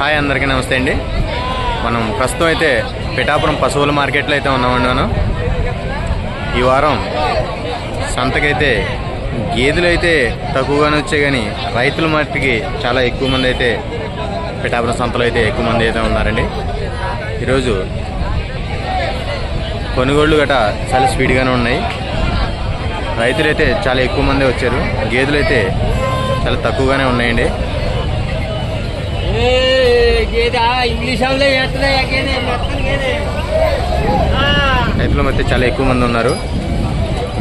Hi అందరికీ నమస్తే అండి. మనం ప్రస్తుతం అయితే పిఠాపురం పశువుల మార్కెట్లో అయితే ఉన్నామండి మనం. ఈ వారం సంతకైతే గేదెలు అయితే తక్కువగానే వచ్చాయి కానీ రైతుల మట్టికి చాలా ఎక్కువ మంది అయితే పిఠాపురం సంతలో అయితే ఎక్కువ మంది అయితే ఉన్నారండి. ఈరోజు కొనుగోళ్ళు గట చాలా స్పీడ్గానే ఉన్నాయి. రైతులు అయితే చాలా ఎక్కువ మంది వచ్చారు. గేదెలు అయితే చాలా తక్కువగానే ఉన్నాయండి. రైతుల మధ్య చాలా ఎక్కువ మంది ఉన్నారు.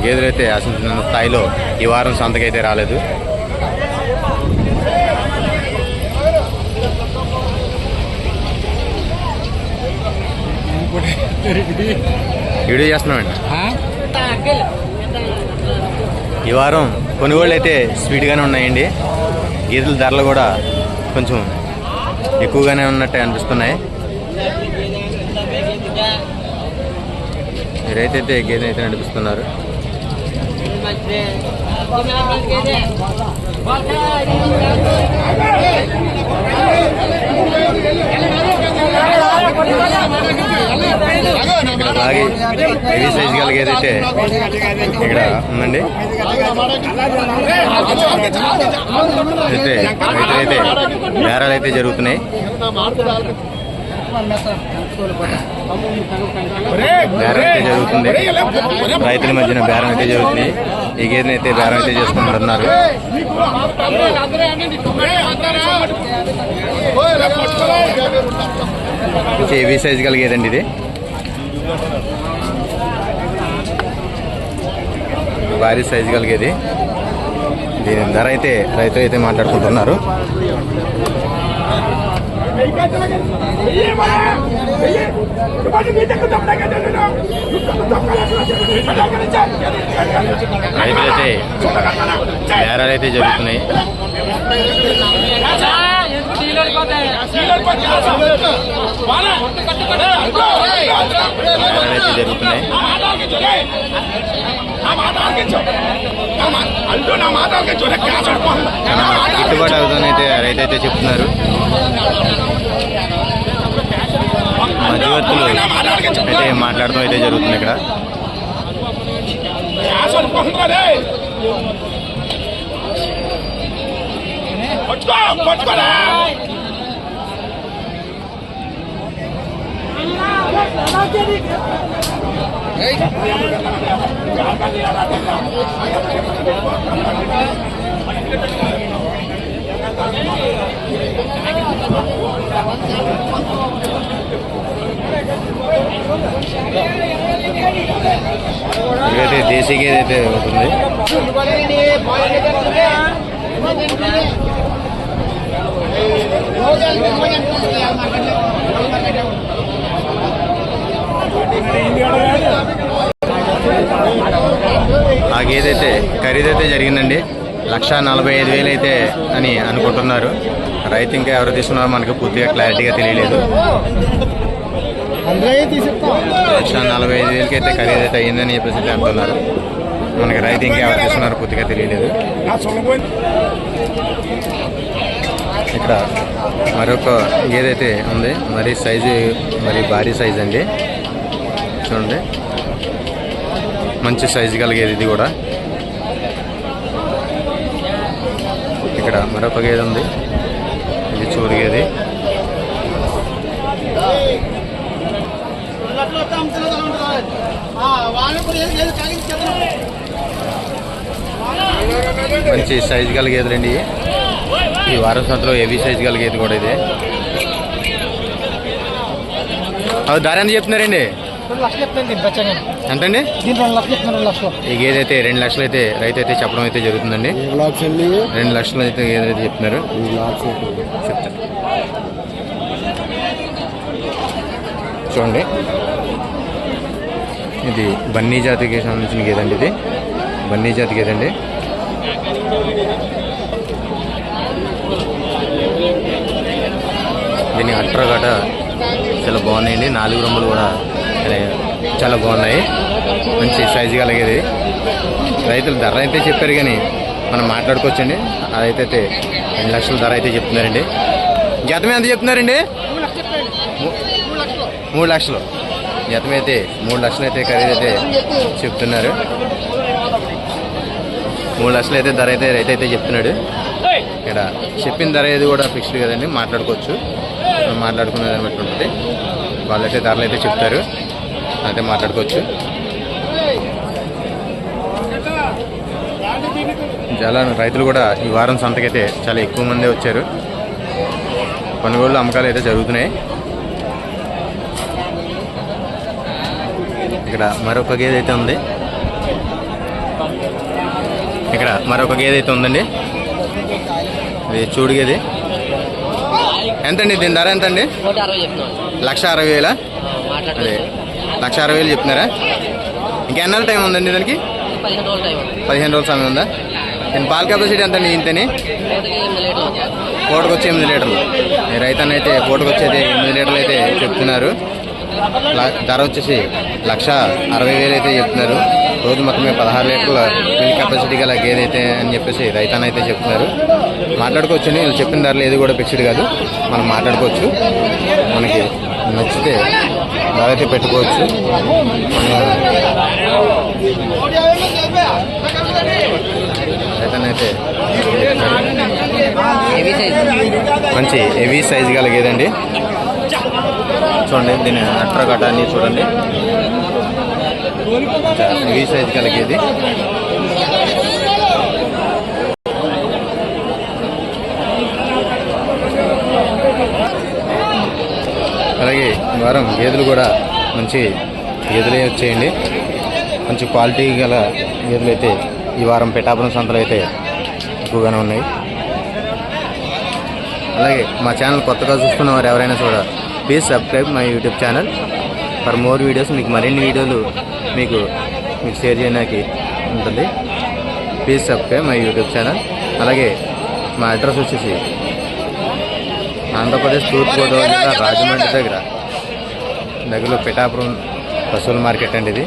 గేదెలు అయితే ఆశించిన స్థాయిలో ఈ వారం సంతకైతే రాలేదు. వీడియో చేస్తున్నామండి. ఈ వారం కొనుగోళ్ళు అయితే స్పీడ్గానే ఉన్నాయండి. గేదెల ధరలు కూడా కొంచెం ఎక్కువగానే ఉన్నట్టే అనిపిస్తున్నాయి. మీరైతే గేదె అయితే నడిపిస్తున్నారు. అలాగే హెవీ సైజ్ గల ఇక్కడ ఉందండి. అయితే రైతులైతే బేరాలు అయితే జరుగుతున్నాయి. బేరం అయితే జరుగుతుంది. రైతుల మధ్యన బేరం అయితే జరుగుతుంది ఈ గేదెని అయితే బేరం అయితే చేసుకుంటున్నారు ఏవి సైజ్ కలిగేదండి ఇది. భారీ సైజు కలిగేది దీని ధర అయితే రైతు అయితే మాట్లాడుకుంటున్నారు. రైతులైతే బేరాలు అయితే జరుగుతున్నాయి జరుగుతున్నాయి. గిట్టుబాటు అవుతుందైతే రైతు అయితే చెప్తున్నారు. మధ్యవర్తులు అయితే మాట్లాడటం అయితే జరుగుతుంది ఇక్కడ. ఇదైతే దేశీ గేదె అయితే అవుతుంది. ఆ గేదె అయితే ఖరీదైతే జరిగిందండి లక్ష నలభై ఐదు వేలు అయితే అని అనుకుంటున్నారు. రైతు ఇంకా ఎవరు తీసుకున్నారో మనకు పూర్తిగా క్లారిటీగా తెలియలేదు. లక్ష నలభై ఐదు వేలకి అయితే ఖరీదు అయితే అయ్యిందని చెప్పేసి అంటున్నారు. మనకి రైతు ఇంకా ఎవరు తీసుకున్నారో పూర్తిగా తెలియలేదు. ఇక్కడ మరొక గేదైతే ఉంది మరి సైజు మరి భారీ సైజ్ అండి. చూడండి. మంచి సైజు కలిగేది ఇది కూడా. ఇక్కడ మరొక గేదె ఉంది. ఇది చూరిగేది మంచి సైజు కలిగేదండి ఈ వారం ఏవి హెవీ సైజు కలిగేది కూడా ఇది. అది ధర ఎంత చెప్తున్నారండి? ఎంతండి? ఈ గేదె అయితే రెండు లక్షలు. అయితే రైతు అయితే చెప్పడం అయితే జరుగుతుందండి. రెండు లక్షలు అయితే గేదె అయితే చెప్తున్నారు చెప్తారు చూడండి. ఇది బన్నీ జాతికి సంబంధించిన గేదండి ఇది. బన్నీ జాతి గేదండి దీని అట్ర గట చాలా బాగున్నాయండి. నాలుగు రొమ్మలు కూడా చాలా చాలా బాగున్నాయి. మంచి సైజు కలిగేది. రైతులు ధర అయితే చెప్పారు కానీ మనం మాట్లాడుకోవచ్చండి. అదైతే అయితే రెండు లక్షల ధర అయితే చెప్తున్నారండి. జతం ఎంత చెప్తున్నారండి? మూడు లక్షలు. జతం అయితే మూడు లక్షలు అయితే ఖరీదు అయితే చెప్తున్నారు. మూడు లక్షలు అయితే ధర అయితే రైతు అయితే చెప్తున్నాడు. ఇక్కడ చెప్పిన ధర ఏది కూడా ఫిక్స్డ్ కదండి మాట్లాడుకోవచ్చు. మనం మాట్లాడుకునే దాన్ని బట్టి ఉంటుంది. వాళ్ళైతే ధరలు అయితే చెప్తారు. అయితే మాట్లాడుకోవచ్చు. చాలా రైతులు కూడా ఈ వారం సంతకైతే చాలా ఎక్కువ మంది వచ్చారు. కొనుగోళ్ళు అమ్మకాలు అయితే జరుగుతున్నాయి. ఇక్కడ మరొక గేదె అయితే ఉంది. ఇక్కడ మరొక గేదె అయితే ఉందండి. ఇది చూడు గేదె. ఎంతండి దీని ధర ఎంతండి? లక్ష అరవై వేల? అదే. లక్ష అరవై వేలు చెప్తున్నారా? ఇంకెన్నాళ్ళ టైం ఉందండి దానికి? పదిహేను రోజులు రోజుల సమయం ఉందా? నేను పాల కెపాసిటీ ఎంత అండి ఇంతని? ఎనిమిది లీటర్లు పూటకు వచ్చి ఎనిమిది లీటర్లు. రైతన్న అయితే పూటకు వచ్చేది ఎనిమిది లీటర్లు అయితే చెప్తున్నారు. ధర వచ్చేసి లక్ష అరవై వేలు అయితే చెప్తున్నారు. రోజు మొత్తం పదహారు లీటర్ల మిల్క్ కెపాసిటీ గల గేదె అయితే అని చెప్పేసి రైతన్న అయితే చెప్తున్నారు. మాట్లాడుకోవచ్చు వీళ్ళు చెప్పిన ధరలు ఏది కూడా ఫిక్స్డ్ కాదు. మనం మాట్లాడుకోవచ్చు. మనకి నచ్చితే ధర అయితే పెట్టుకోవచ్చు. అయితే సైజ్ మంచి హెవీ సైజ్ కలిగేదండి. చూడండి దీని అట్ర కట్టాన్ని చూడండి. హెవీ సైజ్ కలిగేది. అలాగే ఈ వారం గేదెలు కూడా మంచి గేదెలే వచ్చేయండి. మంచి క్వాలిటీ గల గేదెలు అయితే ఈ వారం పిఠాపురం సంతలు అయితే ఎక్కువగానే ఉన్నాయి. అలాగే మా ఛానల్ కొత్తగా చూస్తున్న వారు ఎవరైనా కూడా please subscribe my YouTube channel for more videos మీకు మరిన్ని వీడియోలు మీకు మీకు షేర్ చేయడానికి ఉంటుంది. Please subscribe my YouTube channel అలాగే మా అడ్రస్ వచ్చేసి ఆంధ్రప్రదేశ్ తూర్పుగోదావరి జిల్లా రాజమండ్రి దగ్గర దగ్గరలో పిఠాపురం పశువుల మార్కెట్ అండి ఇది.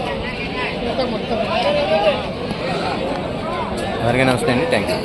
అందరికీ నమస్తే అండి. Thank you